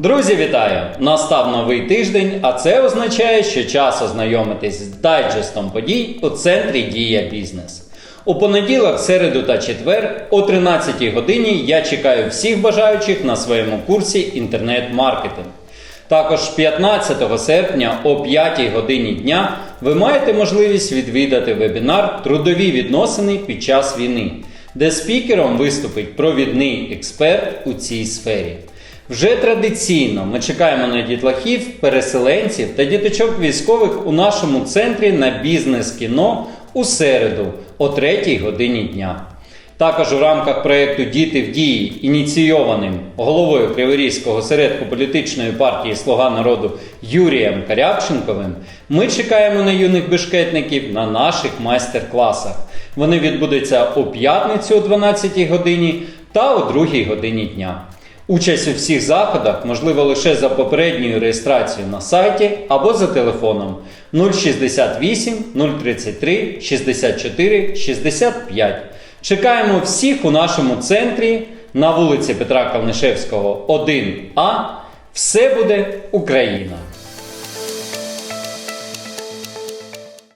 Друзі, вітаю! Настав новий тиждень, а це означає, що час ознайомитись з дайджестом подій у центрі Дія Бізнес. У понеділок, середу та четвер о 13 годині я чекаю всіх бажаючих на своєму курсі інтернет-маркетинг. Також 15 серпня о 5 годині дня ви маєте можливість відвідати вебінар Трудові відносини під час війни, де спікером виступить провідний експерт у цій сфері. Вже традиційно ми чекаємо на дітлахів, переселенців та діточок військових у нашому центрі на бізнес-кіно у середу о 3 годині дня. Також у рамках проєкту Діти в дії, ініційованим головою Криворізького середку політичної партії Слуга народу Юрієм Карявченковим, ми чекаємо на юних бешкетників на наших майстер-класах. Вони відбудуться у п'ятницю о 12-й годині та о 2-й годині дня. Участь у всіх заходах можлива лише за попередньою реєстрацією на сайті або за телефоном 068 033 64 65. Чекаємо всіх у нашому центрі на вулиці Петра Калнишевського, 1А. Все буде Україна!